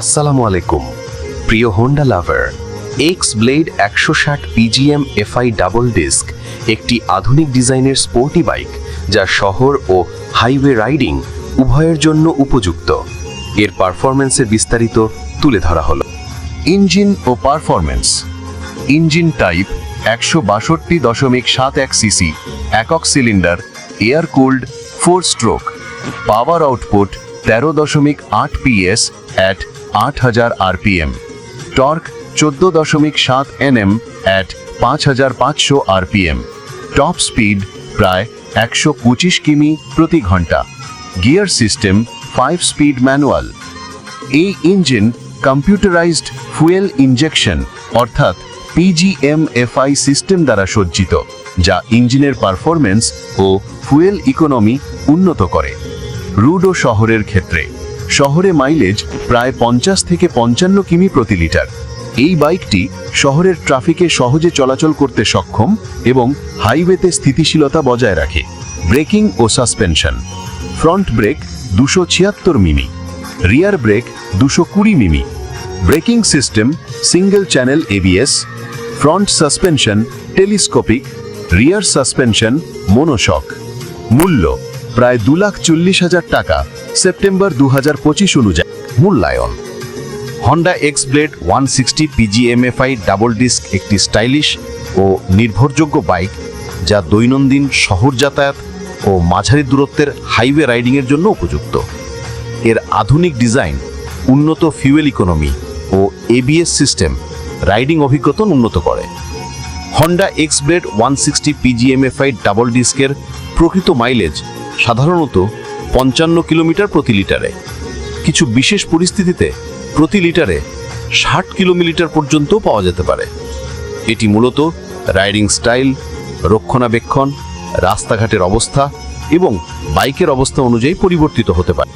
আসসালামু আলাইকুম। প্রিয় হোন্ডা লাভার এক্স ব্লেড একশো ষাট পিজিএম এফআই ডাবল ডিস্ক একটি আধুনিক ডিজাইনের স্পোর্টি বাইক যা শহর ও হাইওয়ে রাইডিং উভয়ের জন্য উপযুক্ত। এর পারফরম্যান্সের বিস্তারিত তুলে ধরা হলো। ইঞ্জিন ও পারফরমেন্স ইঞ্জিন টাইপ একশো বাষট্টি দশমিক সাত এক সিসি একক cylinder air cooled four stroke power output তেরো দশমিক আট পিএস অ্যাট আট হাজার আরপিএম। টর্ক চোদ্দ দশমিক সাত এনএম অ্যাট পাঁচ হাজার পাঁচশো আরপিএম। টপ স্পিড প্রায় একশো পঁচিশ কিমি প্রতি ঘণ্টা। Gear system five speed manual. এই ইঞ্জিন কম্পিউটারাইজড ফুয়েল ইনজেকশন অর্থাৎ পিজিএমএফআই সিস্টেম দ্বারা সজ্জিত, যা ইঞ্জিনের পারফরমেন্স ও ফুয়েল ইকোনমি উন্নত করে। রুড শহরের ক্ষেত্রে। শহরে মাইলেজ প্রায় পঞ্চাশ থেকে পঞ্চান্ন কিমি প্রতি লিটার। এই বাইকটি শহরের ট্রাফিকে সহজে চলাচল করতে সক্ষম এবং হাইওয়েতে স্থিতিশীলতা বজায় রাখে। ব্রেকিং ও সাসপেনশন। ফ্রন্ট ব্রেক দুশো ছিয়াত্তর মিমি। রিয়ার ব্রেক দুশো কুড়ি মিমি। Braking system single channel ABS. Front suspension telescopic. Rear suspension monoshock. মূল্য প্রায় দু লাখ চল্লিশ হাজার টাকা, সেপ্টেম্বর দু হাজার পঁচিশ অনুযায়ী মূল্যায়ন। Honda X Blade one sixty PGMFI double disc একটি স্টাইলিশ ও নির্ভরযোগ্য বাইক যা দৈনন্দিন শহর যাতায়াত ও মাঝারি দূরত্বের হাইওয়ে রাইডিংয়ের জন্য উপযুক্ত। এর আধুনিক ডিজাইন উন্নত ফিউয়েল ইকোনমি ও এবিএস সিস্টেম রাইডিং অভিজ্ঞতা উন্নত করে। Honda X Blade one sixty PGMFI double ডিস্কের প্রকৃত মাইলেজ সাধারণত পঞ্চান্ন কিলোমিটার প্রতি লিটারে। কিছু বিশেষ পরিস্থিতিতে প্রতি লিটারে ষাট কিলোমিটার পর্যন্ত পাওয়া যেতে পারে। এটি মূলত রাইডিং স্টাইল, রক্ষণাবেক্ষণ, রাস্তাঘাটের অবস্থা এবং বাইকের অবস্থা অনুযায়ী পরিবর্তিত হতে পারে।